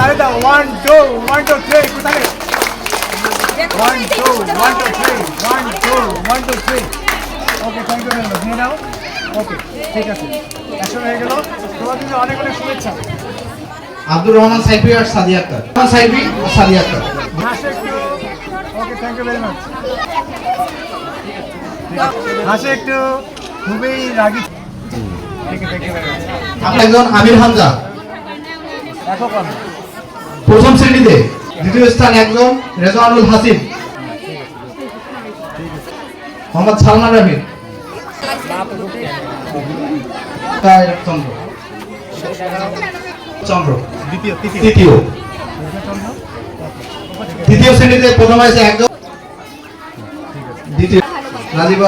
তাহলে দাও one two one two three কোথায়? One two one two three one two one two three okay thank you very নিয়ে নাও। ওকে ঠিক আছে। একশো হয়ে গেল। তোমার কিন্তু অনেক অনেক শুভেচ্ছা। আব্দুর রহমান সাইফি আর সাদিয়া আক্তার। রহমান সাইফি আর Sadia Akter. Okay thank you very much হাসে একটু। খুবই রাগি। আপনার একজন আমির হামজা। দেখো কম। প্রথম শ্রেণীতে দ্বিতীয় স্থান একজন রেজওয়ানুল হাসিব মোহাম্মদ সালমান রাফি চন্দ্র। চন্দ্র। দ্বিতীয় তৃতীয়। শ্রেণীতে প্রথম হয়েছে একজন দ্বিতীয়।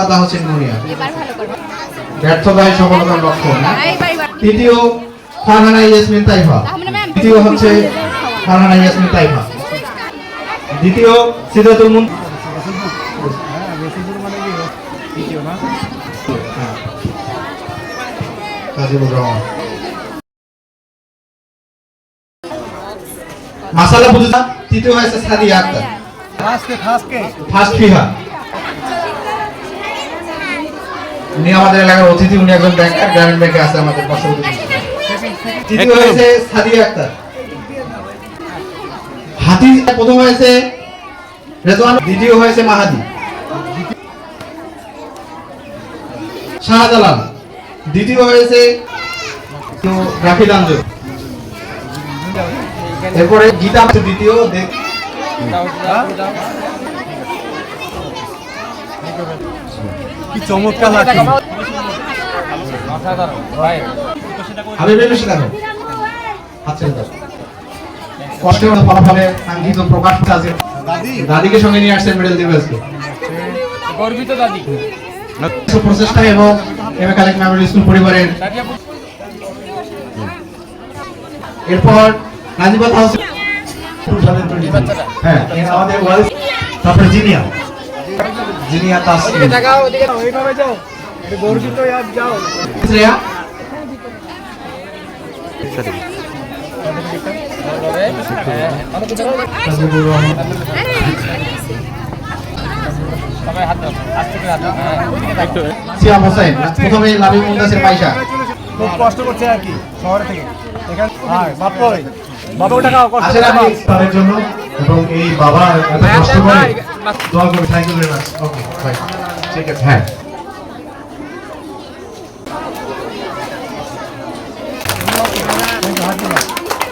আদা হোসেন মুনিয়া। ব্যর্থতায় সফলতার এবার তৃতীয় ফারহানা ইয়াসমিন তাইফা। তৃতীয় হচ্ছে ফারহানা ইয়াসমিন তাইফা দ্বিতীয় সিদ্ধাতুল মুন হ্যাঁ। কাজীবুর রহমান। মাসালা বুঝা তৃতীয় হয়েছে সাদিয়া আক্তার। ফার্স্ট ফিহা। উনি আমাদের এলাকার অতিথি উনি একজন ব্যাংকার গ্রামীণ ব্যাংকে আছে আমাদের পার্শ্ববর্তী। তৃতীয় হয়েছে সাদিয়া আক্তার। হাতি প্রথম হয়েছে রেজওয়ান দ্বিতীয় হয়েছে মাহাদি। শাহজালাল দ্বিতীয় হয়েছে এরপরে গীতা দ্বিতীয় কি চমৎকার লাগছে বেশি দেখো। আচ্ছা দাও কষ্টের মধ্যে ফলাফলে কাঙ্ক্ষিত প্রকাশ আছে। দাদিকে সঙ্গে নিয়ে আসছেন মেডেল দিবে আজকে গর্বিত দাদি। প্রচেষ্টা এবং M A collect memorial school পরিবারের এরপর নাজিবাত হাউস হ্যাঁ আমাদের ওয়াইফ তারপরে জিনিয়া। জিনিয়া তাসলিম ওইভাবে যাও। গর্বিত যাও শ্রেয়া? সিয়াম হোসেন প্রথমে লাভি মুন্দাসের পয়সা। খুব কষ্ট করছে আর কি শহরে থেকে। এখানে হ্যাঁ বাবা কষ্ট। তাদের জন্য এবং এই বাবা এত কষ্ট করে দোয়া করবে thank you very much okay ঠিক আছে হ্যাঁ।